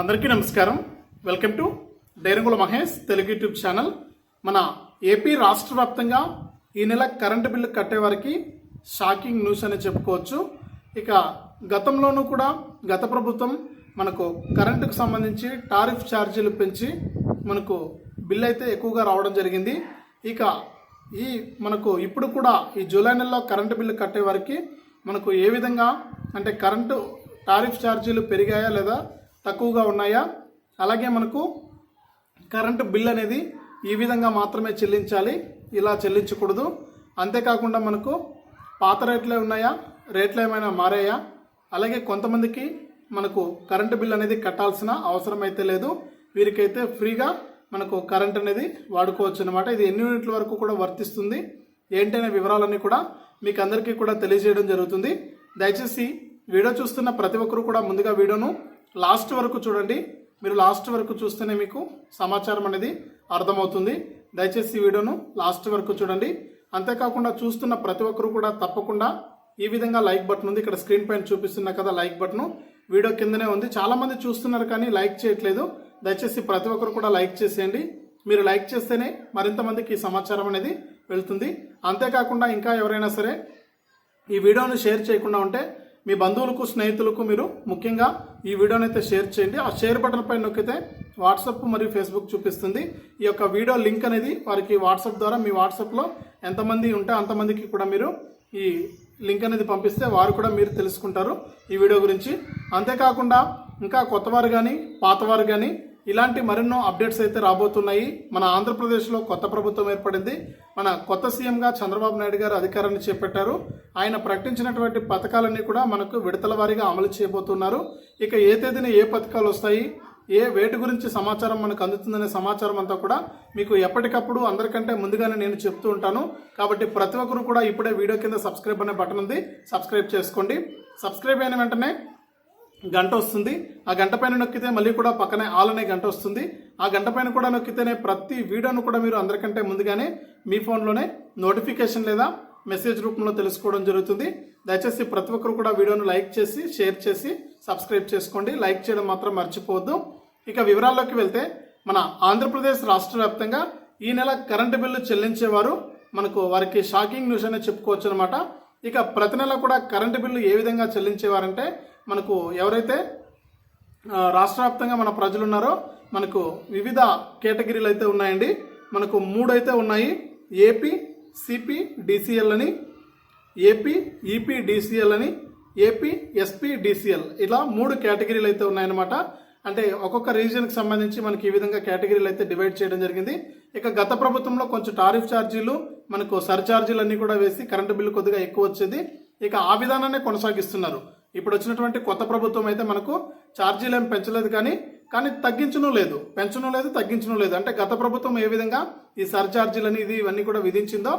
అందరికీ నమస్కారం. Welcome to డైరంగుల మహేష్ తెలుగు యూట్యూబ్ ఛానల్. మన ఏపీ రాష్ట్ర వ్యాప్తంగా ఈ నెల కరెంటు బిల్లు కట్టే వారికి షాకింగ్ న్యూస్ అని చెప్పుకోవచ్చు. ఇక గతంలోనూ కూడా గత ప్రభుత్వం మనకు కరెంటుకు సంబంధించి టారిఫ్ ఛార్జీలు పెంచి మనకు బిల్ అయితే ఎక్కువగా రావడం జరిగింది. ఇక ఈ మనకు ఇప్పుడు కూడా ఈ జూలై నెలలో కరెంటు బిల్లు కట్టే వారికి మనకు ఏ విధంగా అంటే కరెంటు టారిఫ్ ఛార్జీలు పెరిగాయా లేదా తక్కువగా ఉన్నాయా? అలాగే మనకు కరెంటు బిల్ అనేది ఈ విధంగా మాత్రమే చెల్లించాలి. ఇలా చెల్లించకూడదు. అంతేకాకుండా మనకు పాత రేట్లే ఉన్నాయా? రేట్లు ఏమైనా మారాయా? అలాగే కొంతమందికి మనకు కరెంటు బిల్ అనేది కట్టాల్సిన అవసరం అయితే లేదు. వీరికైతే ఫ్రీగా మనకు కరెంట్ అనేది వాడుకోవచ్చు అనమాట ఇది ఎన్ని యూనిట్ల వరకు కూడా వర్తిస్తుంది? ఏంటనే వివరాలన్నీ కూడా మీకు అందరికీ కూడా తెలియజేయడం జరుగుతుంది. దయచేసి వీడియో చూస్తున్న ప్రతి ఒక్కరు కూడా ముందుగా వీడియోను లాస్ట్ వరకు చూడండి. మీరు లాస్ట్ వరకు చూస్తేనే మీకు సమాచారం అనేది అర్థమవుతుంది. దయచేసి ఈ వీడియోను లాస్ట్ వరకు చూడండి. అంతేకాకుండా చూస్తున్న ప్రతి ఒక్కరు కూడా తప్పకుండా ఈ విధంగా లైక్ బటన్ ఉంది. ఇక్కడ స్క్రీన్ పైన చూపిస్తున్నా కదా లైక్ బటన్. వీడియో కిందనే ఉంది. చాలామంది చూస్తున్నారు కానీ లైక్ చేయట్లేదు. దయచేసి ప్రతి ఒక్కరు కూడా లైక్ చేసేయండి. మీరు లైక్ చేస్తేనే మరింత మందికి ఈ సమాచారం అనేది వెళ్తుంది. అంతేకాకుండా ఇంకా ఎవరైనా సరే ఈ వీడియోను షేర్ చేయకుండా ఉంటే మీ బంధువులకు స్నేహితులకు మీరు ముఖ్యంగా ఈ వీడియోని అయితే షేర్ చేయండి. ఆ షేర్ బటన్ పైన నొక్కితే వాట్సాప్ మరియు ఫేస్బుక్ చూపిస్తుంది. ఈ యొక్క వీడియో లింక్ అనేది వారికి వాట్సాప్ ద్వారా మీ వాట్సాప్లో ఎంతమంది ఉంటే అంతమందికి కూడా మీరు ఈ లింక్ అనేది పంపిస్తే వారు కూడా మీరు తెలుసుకుంటారు ఈ వీడియో గురించి. అంతేకాకుండా ఇంకా కొత్తవారు కానీ పాతవారు కానీ ఇలాంటి మరెన్నో అప్డేట్స్ అయితే రాబోతున్నాయి. మన ఆంధ్రప్రదేశ్లో కొత్త ప్రభుత్వం ఏర్పడింది. మన కొత్త సీఎంగా చంద్రబాబు నాయుడు గారు అధికారాన్ని చేపట్టారు. ఆయన ప్రకటించినటువంటి పథకాలన్నీ కూడా మనకు విడతల వారీగా అమలు చేయబోతున్నారు. ఇక ఏ తేదీన ఏ పథకాలు వస్తాయి? ఏ వేటి గురించి సమాచారం మనకు అందుతుందనే సమాచారం అంతా కూడా మీకు ఎప్పటికప్పుడు అందరికంటే ముందుగానే నేను చెప్తూ ఉంటాను. కాబట్టి ప్రతి ఒక్కరు కూడా ఇప్పుడే వీడియో కింద సబ్స్క్రైబ్ అనే బటన్ ఉంది. సబ్స్క్రైబ్ చేసుకోండి. సబ్స్క్రైబ్ అయిన వెంటనే గంట వస్తుంది. ఆ గంట పైన నొక్కితే మళ్ళీ కూడా పక్కనే ఆల్ అనే గంట వస్తుంది. ఆ గంట పైన కూడా నొక్కితేనే ప్రతి వీడియోను కూడా మీరు అందరికంటే ముందుగానే మీ ఫోన్లోనే నోటిఫికేషన్ లేదా మెసేజ్ రూపంలో తెలుసుకోవడం జరుగుతుంది. దయచేసి ప్రతి ఒక్కరు కూడా వీడియోను లైక్ చేసి షేర్ చేసి సబ్స్క్రైబ్ చేసుకోండి. లైక్ చేయడం మాత్రం మర్చిపోవద్దు. ఇక వివరాల్లోకి వెళ్తే మన ఆంధ్రప్రదేశ్ రాష్ట్ర వ్యాప్తంగా ఈ నెల కరెంటు బిల్లు చెల్లించేవారు మనకు వారికి షాకింగ్ న్యూస్ అనే చెప్పుకోవచ్చు అనమాట ఇక ప్రతి నెల కూడా కరెంటు బిల్లు ఏ విధంగా చెల్లించేవారంటే మనకు ఎవరైతే రాష్ట్ర వ్యాప్తంగా మన ప్రజలు ఉన్నారో మనకు వివిధ కేటగిరీలు అయితే ఉన్నాయండి. మనకు మూడు అయితే ఉన్నాయి. ఏపీ సిపి డిసిఎల్ అని ఏపీ ఈపీ డిసిఎల్ అని ఏపీ ఎస్పీ డిసిఎల్. ఇలా మూడు కేటగిరీలు అయితే ఉన్నాయన్నమాట. అంటే ఒక్కొక్క రీజియన్కి సంబంధించి మనకి ఈ విధంగా కేటగిరీలు అయితే డివైడ్ చేయడం జరిగింది. ఇక గత ప్రభుత్వంలో కొంచెం టారిఫ్ ఛార్జీలు మనకు సర్ఛార్జీలు అన్నీ కూడా వేసి కరెంటు బిల్లు కొద్దిగా ఎక్కువ వచ్చేది. ఇక ఆ విధానాన్ని కొనసాగిస్తున్నారు. ఇప్పుడు వచ్చినటువంటి కొత్త ప్రభుత్వం అయితే మనకు ఛార్జీలు ఏం పెంచలేదు కానీ కానీ తగ్గించను లేదు. పెంచను లేదు తగ్గించను లేదు. అంటే గత ప్రభుత్వం ఏ విధంగా ఈ సర్ఛార్జీలు అనేది ఇవన్నీ కూడా విధించిందో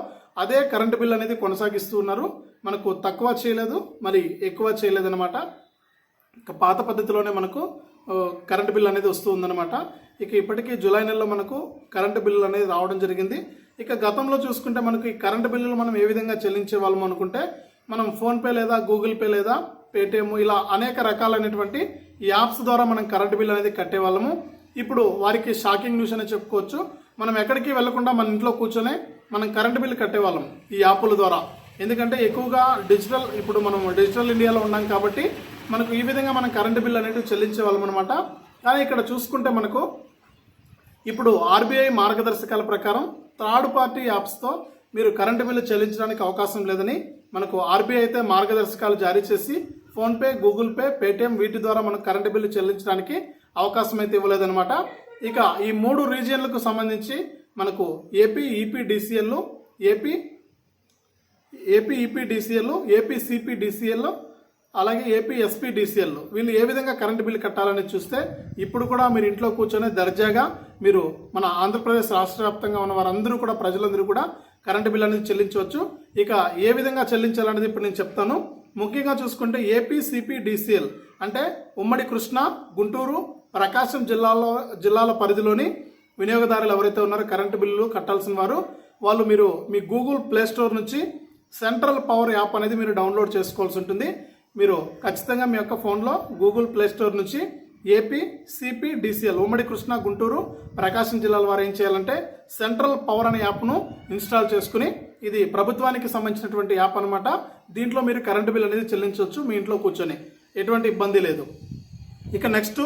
అదే కరెంటు బిల్ అనేది కొనసాగిస్తూ ఉన్నారు. మనకు తక్కువ చేయలేదు మరి ఎక్కువ చేయలేదు అనమాట ఇక పాత పద్ధతిలోనే మనకు కరెంటు బిల్ అనేది వస్తూ ఉందన్నమాట ఇక ఇప్పటికీ జూలై నెలలో మనకు కరెంటు బిల్లు అనేది రావడం జరిగింది. ఇక గతంలో చూసుకుంటే మనకు ఈ కరెంటు బిల్లులు మనం ఏ విధంగా చెల్లించే వాళ్ళం అనుకుంటే మనం ఫోన్పే లేదా గూగుల్ పే లేదా పేటిఎం ఇలా అనేక రకాలైనటువంటి ఈ యాప్స్ ద్వారా మనం కరెంటు బిల్ అనేది కట్టేవాళ్ళము. ఇప్పుడు వారికి షాకింగ్ న్యూస్ అనే చెప్పుకోవచ్చు. మనం ఎక్కడికి వెళ్ళకుండా మన ఇంట్లో కూర్చొని మనం కరెంటు బిల్లు కట్టేవాళ్ళం ఈ యాప్ల ద్వారా. ఎందుకంటే ఎక్కువగా డిజిటల్ ఇప్పుడు మనం డిజిటల్ ఇండియాలో ఉన్నాం కాబట్టి మనకు ఈ విధంగా మనం కరెంటు బిల్ అనేది చెల్లించే వాళ్ళం అనమాట కానీ ఇక్కడ చూసుకుంటే మనకు ఇప్పుడు ఆర్బీఐ మార్గదర్శకాల ప్రకారం థర్డ్ పార్టీ యాప్స్తో మీరు కరెంటు బిల్లు చెల్లించడానికి అవకాశం లేదని మనకు ఆర్బీఐ అయితే మార్గదర్శకాలు జారీ చేసి ఫోన్పే గూగుల్ పే పేటిఎం వీటి ద్వారా మనం కరెంటు బిల్లు చెల్లించడానికి అవకాశం అయితే ఇవ్వలేదన్నమాట. ఇక ఈ మూడు రీజియన్లకు సంబంధించి మనకు AP EPDCL AP AP EPDCL AP CPDCL అలాగే ఏపీ ఎస్పీడిసిఎల్ వీళ్ళు ఏ విధంగా కరెంటు బిల్లు కట్టాలని చూస్తే ఇప్పుడు కూడా మీరు ఇంట్లో కూర్చొని దర్జాగా మీరు మన ఆంధ్రప్రదేశ్ రాష్ట్ర వ్యాప్తంగా ఉన్న వారందరూ కూడా ప్రజలందరూ కూడా కరెంటు బిల్ అనేది చెల్లించవచ్చు. ఇక ఏ విధంగా చెల్లించాలనేది ఇప్పుడు నేను చెప్తాను. ముఖ్యంగా చూసుకుంటే ఏపీ సిపి డిసిఎల్ అంటే ఉమ్మడి కృష్ణా గుంటూరు ప్రకాశం జిల్లాలో జిల్లాల పరిధిలోని వినియోగదారులు ఎవరైతే ఉన్నారో కరెంటు బిల్లులు కట్టాల్సిన వారు వాళ్ళు మీరు మీ గూగుల్ ప్లే స్టోర్ నుంచి సెంట్రల్ పవర్ యాప్ అనేది మీరు డౌన్లోడ్ చేసుకోవాల్సి ఉంటుంది. మీరు ఖచ్చితంగా మీ యొక్క ఫోన్లో గూగుల్ ప్లే స్టోర్ నుంచి ఏపీ సిపి డిసిఎల్ ఉమ్మడి కృష్ణా గుంటూరు ప్రకాశం జిల్లాల వారు ఏం చేయాలంటే సెంట్రల్ పవర్ అనే యాప్ను ఇన్స్టాల్ చేసుకుని ఇది ప్రభుత్వానికి సంబంధించినటువంటి యాప్ అనమాట దీంట్లో మీరు కరెంటు బిల్ అనేది చెల్లించవచ్చు మీ ఇంట్లో కూర్చొని. ఎటువంటి ఇబ్బంది లేదు. ఇక నెక్స్ట్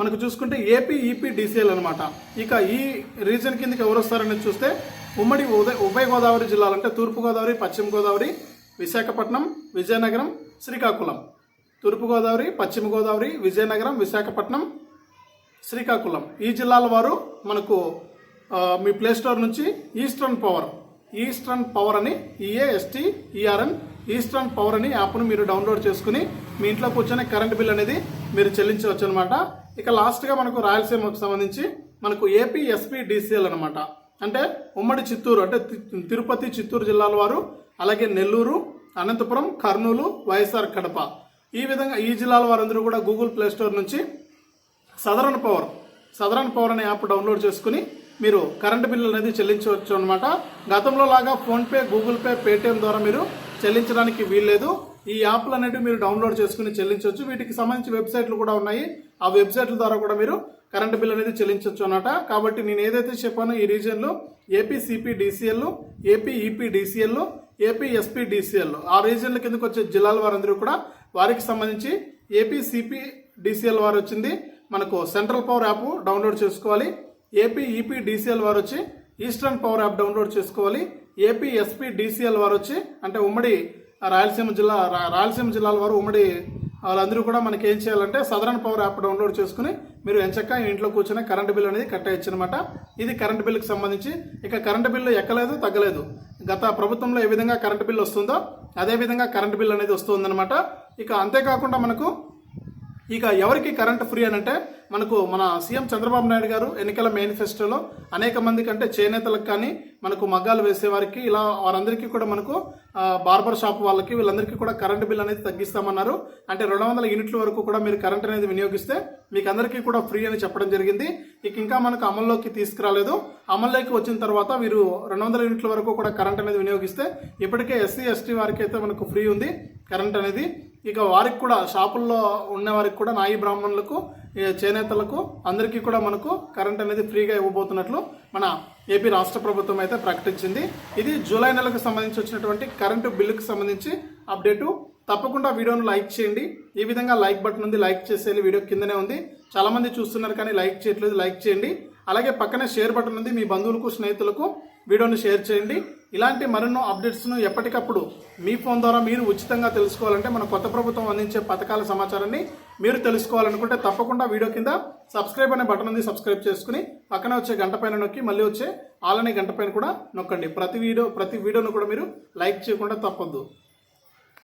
మనకు చూసుకుంటే ఏపీ ఈపీ డిసిఎల్ అనమాట ఇక ఈ రీజన్ కిందకి ఎవరు వస్తారనేది చూస్తే ఉమ్మడి ఉదయ ఉభయ గోదావరి జిల్లాలు అంటే తూర్పు గోదావరి పశ్చిమ గోదావరి విశాఖపట్నం విజయనగరం శ్రీకాకుళం. తూర్పుగోదావరి పశ్చిమ గోదావరి విజయనగరం విశాఖపట్నం శ్రీకాకుళం. ఈ జిల్లాల వారు మనకు మీ ప్లే స్టోర్ నుంచి ఈస్టర్న్ పవర్ ఈస్టర్న్ పవర్ అని E A S T E R N eastern power అని యాప్ను మీరు డౌన్లోడ్ చేసుకుని మీ ఇంట్లో కూర్చొని కరెంట్ బిల్ అనేది మీరు చెల్లించవచ్చు అనమాట ఇక లాస్ట్గా మనకు రాయలసీమకు సంబంధించి మనకు ఏపీ ఎస్పీ డిసిఎల్ అనమాట. అంటే ఉమ్మడి చిత్తూరు అంటే తి- తిరుపతి చిత్తూరు జిల్లాల వారు అలాగే నెల్లూరు అనంతపురం కర్నూలు వైఎస్ఆర్ కడప. ఈ విధంగా ఈ జిల్లాల వారందరూ కూడా గూగుల్ ప్లే స్టోర్ నుంచి సదరన్ పవర్ సదరన్ పవర్ అనే యాప్ డౌన్లోడ్ చేసుకుని మీరు కరెంట్ బిల్లు అనేది చెల్లించవచ్చు అనమాట గతంలో లాగా ఫోన్పే గూగుల్ పే పేటిఎం ద్వారా మీరు చెల్లించడానికి వీల్లేదు. ఈ యాప్లు అనేవి మీరు డౌన్లోడ్ చేసుకుని చెల్లించవచ్చు. వీటికి సంబంధించి వెబ్సైట్లు కూడా ఉన్నాయి. ఆ వెబ్సైట్ల ద్వారా కూడా మీరు కరెంట్ బిల్ అనేది చెల్లించవచ్చు అనమాట కాబట్టి నేను ఏదైతే చెప్పానో ఈ రీజియన్లో AP CPDCL AP EPDCL AP SP DCL ఆ రీజియన్ల కిందకు వచ్చే జిల్లాల వారందరూ కూడా వారికి సంబంధించి ఏపీ సిపి వారు వచ్చింది. మనకు సెంట్రల్ పవర్ యాప్ డౌన్లోడ్ చేసుకోవాలి. ఏపీ ఈపీ డిసిఎల్ వారు వచ్చి ఈస్టర్న్ పవర్ యాప్ డౌన్లోడ్ చేసుకోవాలి. ఏపీ ఎస్పీ డిసిఎల్ వారు వచ్చి అంటే ఉమ్మడి రాయలసీమ జిల్లా రా- రాయలసీమ జిల్లాల వారు ఉమ్మడి వాళ్ళందరూ కూడా మనకి ఏం చేయాలంటే సదరన్ పవర్ యాప్ డౌన్లోడ్ చేసుకుని మీరు ఎంచక్క ఇంట్లో కూర్చొని కరెంట్ బిల్ అనేది కట్టేయచ్చు అనమాట ఇది కరెంట్ బిల్లుకి సంబంధించి ఇక కరెంట్ బిల్లు ఎక్కలేదు తగ్గలేదు. గత ప్రభుత్వంలో ఏ విధంగా కరెంట్ బిల్ వస్తుందో అదే విధంగా కరెంట్ బిల్ అనేది వస్తుందన్నమాట. ఇక అంతేకాకుండా మనకు ఇక ఎవరికి కరెంట్ ఫ్రీ అని అంటే మనకు మన సీఎం చంద్రబాబు నాయుడు గారు ఎన్నికల మేనిఫెస్టోలో అనేక మంది కంటే చేనేతలకు కానీ మనకు మగ్గాలు వేసేవారికి ఇలా వారందరికీ కూడా మనకు బార్బర్ షాప్ వాళ్ళకి వీళ్ళందరికీ కూడా కరెంట్ బిల్ అనేది తగ్గిస్తామన్నారు. అంటే రెండు వందల యూనిట్ల వరకు కూడా మీరు కరెంట్ అనేది వినియోగిస్తే మీకు అందరికీ కూడా ఫ్రీ అని చెప్పడం జరిగింది. ఇక ఇంకా మనకు అమల్లోకి తీసుకురాలేదు. అమల్లోకి వచ్చిన తర్వాత మీరు రెండు వందల యూనిట్ల వరకు కూడా కరెంట్ అనేది వినియోగిస్తే ఇప్పటికే ఎస్సీ ఎస్టీ వారికి అయితే మనకు ఫ్రీ ఉంది కరెంట్ అనేది. ఇక వారికి కూడా షాపుల్లో ఉన్న వారికి కూడా నాయి బ్రాహ్మణులకు చేనేతలకు అందరికీ కూడా మనకు కరెంట్ అనేది ఫ్రీగా ఇవ్వబోతున్నట్లు మన ఏపీ రాష్ట్ర ప్రభుత్వం అయితే ప్రకటించింది. ఇది జూలై నెలకు సంబంధించి వచ్చినటువంటి కరెంటు బిల్లుకు సంబంధించి అప్డేటు తప్పకుండా వీడియోను లైక్ చేయండి. ఈ విధంగా లైక్ బటన్ ఉంది లైక్ చేసేది వీడియో కిందనే ఉంది. చాలామంది చూస్తున్నారు కానీ లైక్ చేయట్లేదు లైక్ చేయండి. అలాగే పక్కనే షేర్ బటన్ ఉంది. మీ బంధువులకు స్నేహితులకు వీడియోని షేర్ చేయండి. ఇలాంటి మరెన్నో అప్డేట్స్ను ఎప్పటికప్పుడు మీ ఫోన్ ద్వారా మీరు ఉచితంగా తెలుసుకోవాలంటే మన కొత్త ప్రభుత్వం అందించే పథకాల సమాచారాన్ని మీరు తెలుసుకోవాలనుకుంటే తప్పకుండా వీడియో కింద సబ్స్క్రైబ్ అనే బటన్ ఉంది సబ్స్క్రైబ్ చేసుకుని పక్కన వచ్చే గంట పైన నొక్కి మళ్ళీ వచ్చే ఆలనే గంట పైన కూడా నొక్కండి. ప్రతి వీడియో ప్రతి వీడియోను కూడా మీరు లైక్ చేయకుండా తప్పొద్దు.